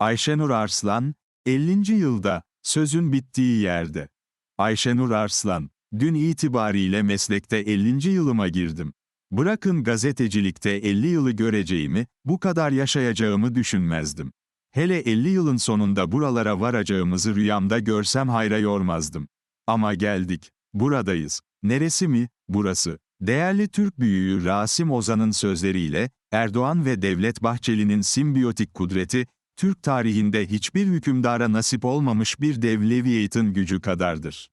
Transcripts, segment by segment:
Ayşenur Arslan, 50. yılda, sözün bittiği yerde. Ayşenur Arslan, dün itibariyle meslekte 50. yılıma girdim. Bırakın gazetecilikte 50 yılı göreceğimi, bu kadar yaşayacağımı düşünmezdim. Hele 50 yılın sonunda buralara varacağımızı rüyamda görsem hayra yormazdım. Ama geldik. Buradayız. Neresi mi? Burası. Değerli Türk büyüğü Rasim Ozan'ın sözleriyle, Erdoğan ve Devlet Bahçeli'nin simbiyotik kudreti, Türk tarihinde hiçbir hükümdara nasip olmamış bir dev Leviathan gücü kadardır.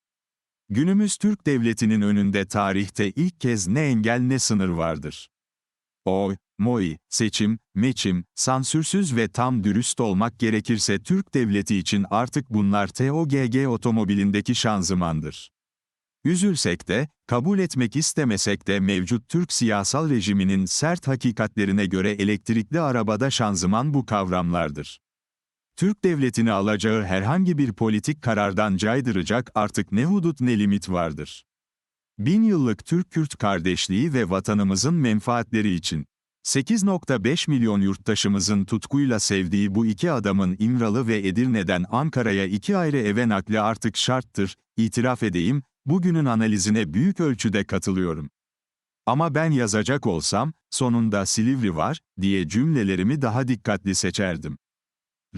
Günümüz Türk devletinin önünde tarihte ilk kez ne engel ne sınır vardır. Oy, moy, seçim, meçim, sansürsüz ve tam dürüst olmak gerekirse Türk devleti için artık bunlar TOGG otomobilindeki şanzımandır. Üzülsek de, kabul etmek istemesek de mevcut Türk siyasal rejiminin sert hakikatlerine göre elektrikli arabada şanzıman bu kavramlardır. Türk devletini alacağı herhangi bir politik karardan caydıracak artık ne hudut ne limit vardır. Bin yıllık Türk-Kürt kardeşliği ve vatanımızın menfaatleri için 8.5 milyon yurttaşımızın tutkuyla sevdiği bu iki adamın İmralı ve Edirne'den Ankara'ya iki ayrı eve nakli artık şarttır, itiraf edeyim, bugünün analizine büyük ölçüde katılıyorum. Ama ben yazacak olsam, sonunda Silivri var, diye cümlelerimi daha dikkatli seçerdim.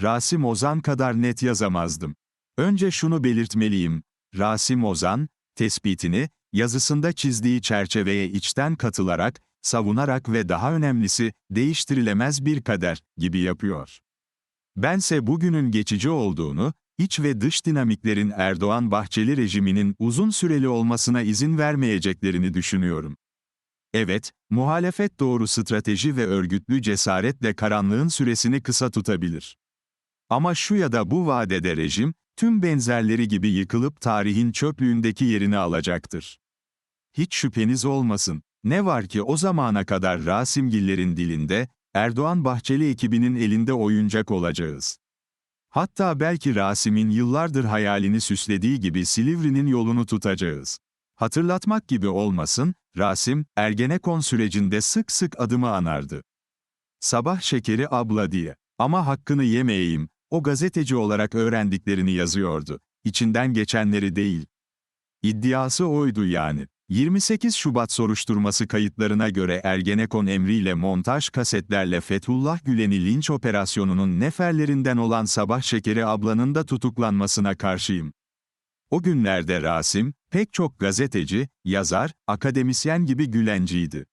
Rasim Ozan kadar net yazamazdım. Önce şunu belirtmeliyim, Rasim Ozan, tespitini, yazısında çizdiği çerçeveye içten katılarak, savunarak ve daha önemlisi, değiştirilemez bir kader gibi yapıyor. Bense bugünün geçici olduğunu, iç ve dış dinamiklerin Erdoğan-Bahçeli rejiminin uzun süreli olmasına izin vermeyeceklerini düşünüyorum. Evet, muhalefet doğru strateji ve örgütlü cesaretle karanlığın süresini kısa tutabilir. Ama şu ya da bu vadede rejim, tüm benzerleri gibi yıkılıp tarihin çöplüğündeki yerini alacaktır. Hiç şüpheniz olmasın, ne var ki o zamana kadar Rasimgillerin dilinde, Erdoğan-Bahçeli ekibinin elinde oyuncak olacağız. Hatta belki Rasim'in yıllardır hayalini süslediği gibi Silivri'nin yolunu tutacağız. Hatırlatmak gibi olmasın, Rasim, Ergenekon sürecinde sık sık adımı anardı. Sabah şekeri abla diye. Ama hakkını yemeyeyim, o gazeteci olarak öğrendiklerini yazıyordu. İçinden geçenleri değil. İddiası oydu yani. 28 Şubat soruşturması kayıtlarına göre Ergenekon emriyle montaj kasetlerle Fethullah Gülen'i linç operasyonunun neferlerinden olan Sabah Şekeri ablanın da tutuklanmasına karşıyım. O günlerde Rasim, pek çok gazeteci, yazar, akademisyen gibi Gülenciydi.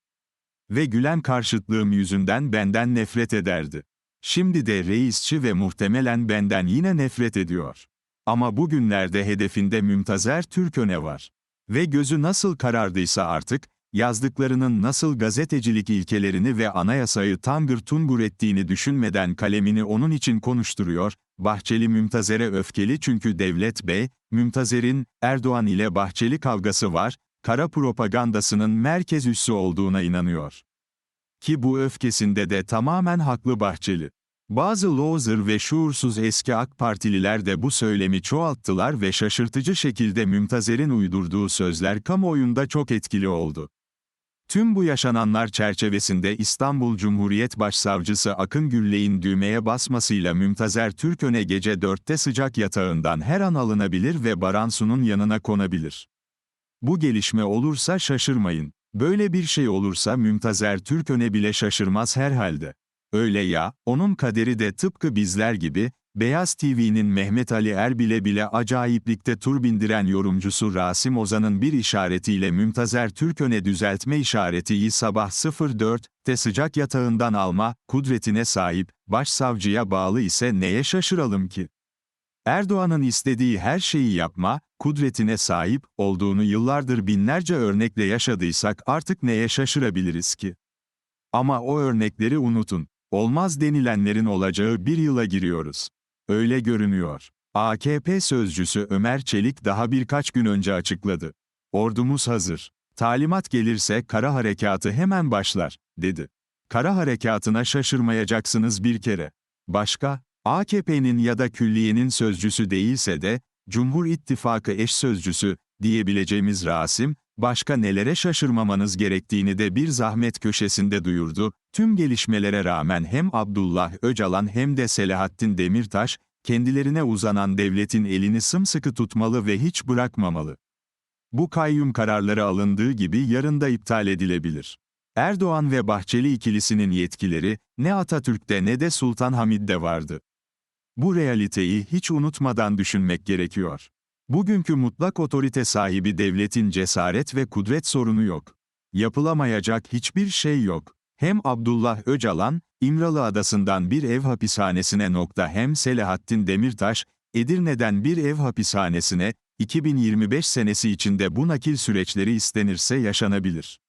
Ve Gülen karşıtlığım yüzünden benden nefret ederdi. Şimdi de reisçi ve muhtemelen benden yine nefret ediyor. Ama bugünlerde hedefinde Mümtazer Türköne var. Ve gözü nasıl karardıysa artık, yazdıklarının nasıl gazetecilik ilkelerini ve anayasayı tangır tungur ettiğini düşünmeden kalemini onun için konuşturuyor, Bahçeli Mümtazer'e öfkeli çünkü Devlet Bey, Mümtazer'in, Erdoğan ile Bahçeli kavgası var, kara propagandasının merkez üssü olduğuna inanıyor. Ki bu öfkesinde de tamamen haklı Bahçeli. Bazı loser ve şuursuz eski AK Partililer de bu söylemi çoğalttılar ve şaşırtıcı şekilde Mümtazer'in uydurduğu sözler kamuoyunda çok etkili oldu. Tüm bu yaşananlar çerçevesinde İstanbul Cumhuriyet Başsavcısı Akın Gülley'in düğmeye basmasıyla Mümtazer Türköne gece 4'te sıcak yatağından her an alınabilir ve Baransu'nun yanına konabilir. Bu gelişme olursa şaşırmayın. Böyle bir şey olursa Mümtazer Türköne bile şaşırmaz herhalde. Öyle ya, onun kaderi de tıpkı bizler gibi, Beyaz TV'nin Mehmet Ali Erbil'e bile acayiplikte tur bindiren yorumcusu Rasim Ozan'ın bir işaretiyle Mümtazer Türköne düzeltme işaretiyi sabah 04'te sıcak yatağından alma, kudretine sahip, başsavcıya bağlı ise neye şaşıralım ki? Erdoğan'ın istediği her şeyi yapma, kudretine sahip olduğunu yıllardır binlerce örnekle yaşadıysak artık neye şaşırabiliriz ki? Ama o örnekleri unutun. Olmaz denilenlerin olacağı bir yıla giriyoruz. Öyle görünüyor. AKP sözcüsü Ömer Çelik daha birkaç gün önce açıkladı. Ordumuz hazır. Talimat gelirse kara harekatı hemen başlar, dedi. Kara harekatına şaşırmayacaksınız bir kere. Başka, AKP'nin ya da külliyenin sözcüsü değilse de, Cumhur İttifakı eş sözcüsü, diyebileceğimiz Rasim, başka nelere şaşırmamanız gerektiğini de bir zahmet köşesinde duyurdu, Tüm gelişmelere rağmen hem Abdullah Öcalan hem de Selahattin Demirtaş, kendilerine uzanan devletin elini sımsıkı tutmalı ve hiç bırakmamalı. Bu kayyum kararları alındığı gibi yarın da iptal edilebilir. Erdoğan ve Bahçeli ikilisinin yetkileri, ne Atatürk'te ne de Sultan Hamid'de vardı. Bu realiteyi hiç unutmadan düşünmek gerekiyor. Bugünkü mutlak otorite sahibi devletin cesaret ve kudret sorunu yok. Yapılamayacak hiçbir şey yok. Hem Abdullah Öcalan, İmralı Adası'ndan bir ev hapishanesine nokta hem Selahattin Demirtaş, Edirne'den bir ev hapishanesine, 2025 senesi içinde bu nakil süreçleri istenirse yaşanabilir.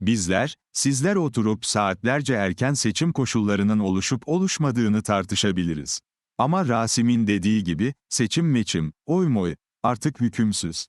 Bizler, sizler oturup saatlerce erken seçim koşullarının oluşup oluşmadığını tartışabiliriz. Ama Rasim'in dediği gibi, seçim meçim, oy moy, artık hükümsüz.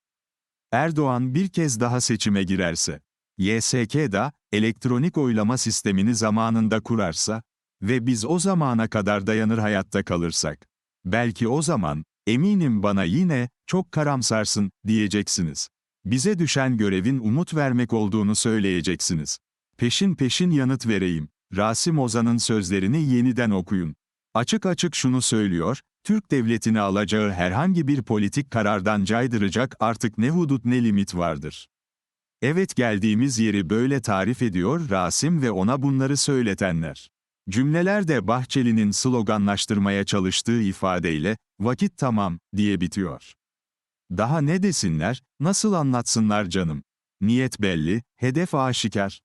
Erdoğan bir kez daha seçime girerse, YSK da, elektronik oylama sistemini zamanında kurarsa ve biz o zamana kadar dayanır hayatta kalırsak, belki o zaman, eminim bana yine, çok karamsarsın, diyeceksiniz. Bize düşen görevin umut vermek olduğunu söyleyeceksiniz. Peşin peşin yanıt vereyim. Rasim Ozan'ın sözlerini yeniden okuyun. Açık açık şunu söylüyor, Türk devletini alacağı herhangi bir politik karardan caydıracak artık ne hudut ne limit vardır. Evet geldiğimiz yeri böyle tarif ediyor Rasim ve ona bunları söyletenler. Cümleler de Bahçeli'nin sloganlaştırmaya çalıştığı ifadeyle, vakit tamam, diye bitiyor. Daha ne desinler, nasıl anlatsınlar canım? Niyet belli, hedef aşikar.